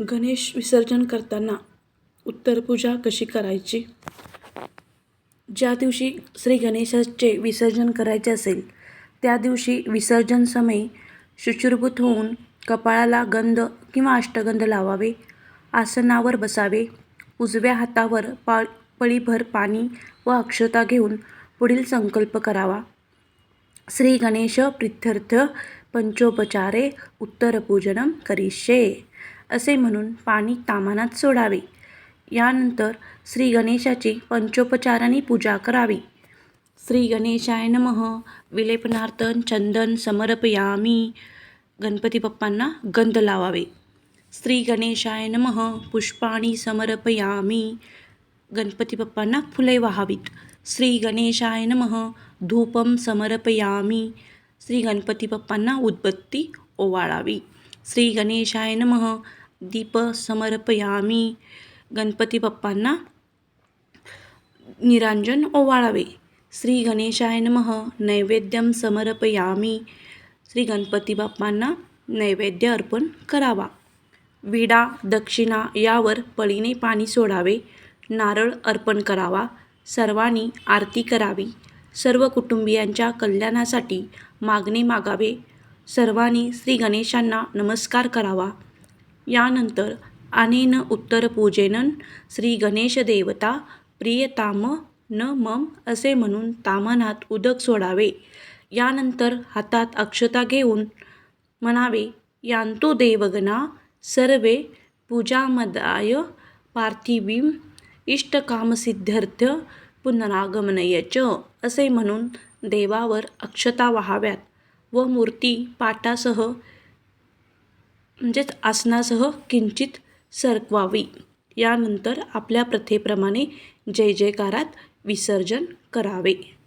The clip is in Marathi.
गणेश विसर्जन करताना उत्तर पूजा कशी करायची? ज्या दिवशी श्री गणेशाचे विसर्जन करायचे असेल त्या दिवशी विसर्जन समयी शुचिर्भूत होऊन कपाळाला गंध किंवा अष्टगंध लावावे आसनावर बसावे उजव्या हातावर पा पळीभर पाणी व अक्षता घेऊन पुढील संकल्प करावा. श्री गणेश प्रित्यर्थ पंचोपचारे उत्तरपूजनम करिष्ये. असे म्हणून पाणी तामानात सोडावे. यानंतर श्री गणेशाची पंचोपचाराने पूजा करावी. श्री गणेशाय नमः. विलेपनार्थन चंदन समर्पयामी. गणपती बाप्पांना गंध लावावे. श्री गणेशाय नमः. पुष्पाणी समर्पयामी. गणपती बाप्पांना फुले वाहावीत. श्री गणेशाय नमः. धूपम समर्पयामी. श्री गणपती बाप्पांना उदबत्ती ओवाळावी. श्री गणेशाय नमः. दीप समर्पयामी. गणपती बाप्पांना निरांजन ओवाळावे. श्री गणेशाय नमः. नैवेद्यम समर्पयामी. श्री गणपती बाप्पांना नैवेद्य अर्पण करावा. विडा दक्षिणा यावर पळीने पाणी सोडावे. नारळ अर्पण करावा. सर्वांनी आरती करावी. सर्व कुटुंबियांच्या कल्याणासाठी मागणे मागावे. सर्वांनी श्री गणेशांना नमस्कार करावा. यानंतर अनेन उत्तरपूजेनं श्री गणेश देवता प्रियताम न मम असे म्हणून तामानात उदक सोडावे. यानंतर हातात अक्षता घेऊन म्हणावे यान्तु देवगणा सर्वे पूजामदाय पार्थिवीम इष्टकामसिद्ध्यर्थ पुनरागमनयच च असे म्हणून देवावर अक्षता व्हाव्यात. व मूर्ती पाटासह म्हणजेच आसनासह किंचित सरकवावी. यानंतर आपल्या प्रथेप्रमाणे जय जयकारात विसर्जन करावे.